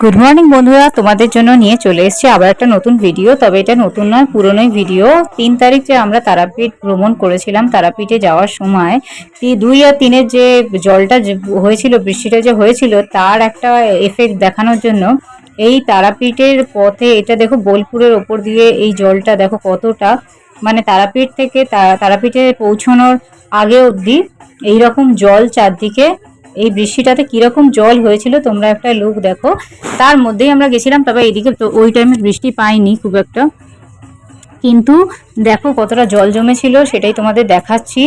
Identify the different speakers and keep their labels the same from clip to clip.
Speaker 1: Good morning বন্ধুরা। তোমাদের জন্য নিয়ে চলে এসেছি আবার একটা নতুন ভিডিও তবে এটা নতুন নয়, পুরনোই ভিডিও তিন তারিখ যে আমরা তারাপীঠ ভ্রমণ করেছিলাম, তারাপীঠে যাওয়ার সময় দুই আর তিনের যে জলটা হয়েছিল, বৃষ্টিটা যে হয়েছিল, তার একটা এফেক্ট দেখানোর জন্য এই তারাপীঠের পথে, এটা দেখো বোলপুরের ওপর দিয়ে এই জলটা দেখো কতটা মানে তারাপীঠ থেকে তারাপীঠে পৌঁছানোর আগে অবধি এইরকম জল চারদিকে এই বৃষ্টিটাতে কীরকম জল হয়েছিল তোমরা একটা লুক দেখো। তার মধ্যেই আমরা গেছিলাম, তবে এইদিকে তো ওই টাইমে বৃষ্টি পাইনি খুব একটা। কিন্তু দেখো কতটা জল জমেছিল, সেটাই তোমাদের দেখাচ্ছি।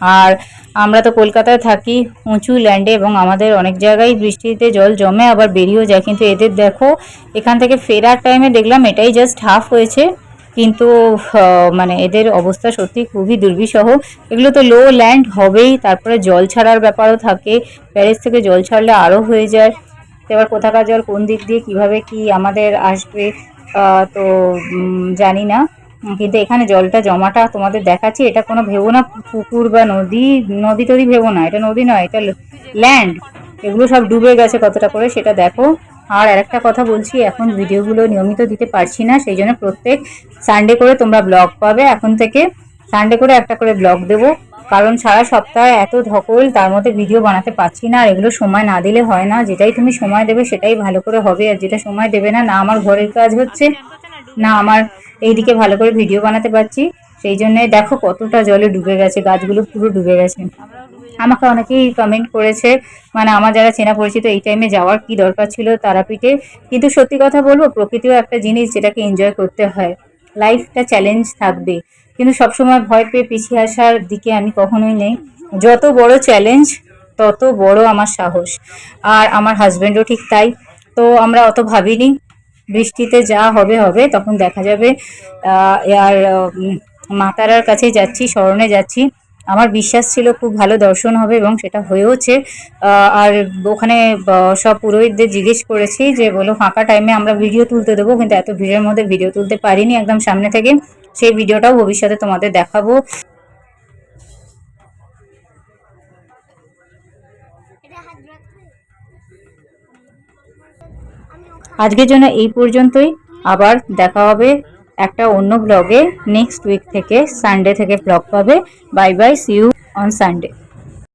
Speaker 1: আর আমরা তো কলকাতায় থাকি, উঁচু ল্যান্ডে এবং আমাদের অনেক জায়গায় বৃষ্টিতে জল জমে আবার বেরিয়েও যায়। কিন্তু এদের দেখো, এখান থেকে ফেরার টাইমে দেখলাম এটাই জাস্ট হাফ হয়েছে। কিন্তু মানে এদের অবস্থা সত্যি খুবই দুর্বিষহ। এগুলো তো লো ল্যান্ড হবেই, তারপরে জল ছাড়ার ব্যাপারও থাকে। প্যারিস থেকে জল ছাড়লে আরও হয়ে যায়। এবার কোথাকার জল, কোন দিক দিয়ে, কীভাবে কি আমাদের আসবে তো জানি না। কিন্তু এখানে জলটা জমাটা তোমাদের দেখাচ্ছি, এটা কোনো ভেবো না, পুকুর বা নদী নদী টদী ভেবো না, এটা নদী নয়, এটা ল্যান্ড এগুলো সব ডুবে গেছে কতটা করে, সেটা দেখো। আর আরেকটা কথা বলছি, এখন ভিডিওগুলো নিয়মিত দিতে পারছি না, সেই জন্য প্রত্যেক সানডে করে তোমরা ব্লগ পাবে। এখন থেকে সানডে করে একটা করে ব্লগ দেবো। কারণ সারা সপ্তাহে এত ধকল, তার মধ্যে ভিডিও বানাতে পারছি না, আর এগুলো সময় না দিলে হয় না। যেটাই তুমি সময় দেবে, সেটাই ভালো করে হবে। আর যেটা সময় দেবে না না আমার ঘরের কাজ হচ্ছে, না আমার এইদিকে ভালো করে ভিডিও বানাতে পারছি। সেই জন্যে দেখো কতটা জলে ডুবে গেছে, গাছগুলো পুরো ডুবে গেছে। আমাকে অনেকেই কমেন্ট করেছে মানে আমার যারা চেনা পরিচিত এই টাইমে যাওয়ার কি দরকার ছিল তারাপীঠে। কিন্তু সত্যি কথা বলব, প্রকৃতিও একটা জিনিস যেটাকে এনজয় করতে হয়। লাইফটা চ্যালেঞ্জ থাকবে। কিন্তু সবসময় ভয় পেয়ে পিছিয়ে আসার দিকে আমি কখনোই নেই। যত বড় চ্যালেঞ্জ তত বড় আমার সাহস। আর আমার হাজব্যান্ডও ঠিক তাই। তো আমরা অত ভাবিনি। বৃষ্টিতে যা হবে হবে, তখন দেখা যাবে। আর মাতারার কাছে যাচ্ছি, স্মরণে যাচ্ছি। আমার বিশ্বাস ছিল খুব ভালো দর্শন হবে এবং সেটা হয়েওছে। আর ওখানে সব পুরোহিতদের জিজ্ঞেস করেছি যে, বলো, ফাঁকা টাইমে আমরা ভিডিও তুলতে দেবো, কিন্তু এত ভিড়ের মধ্যে ভিডিও তুলতে পারিনি একদম সামনে থেকে। সেই ভিডিওটাও ভবিষ্যতে তোমাদের দেখাবো। আজকের জন্য এই পর্যন্তই। আবার দেখা হবে একটা অন্য ব্লগে নেক্সট উইক থেকে সানডে থেকে ব্লগ পাবে। Bye bye see you on Sunday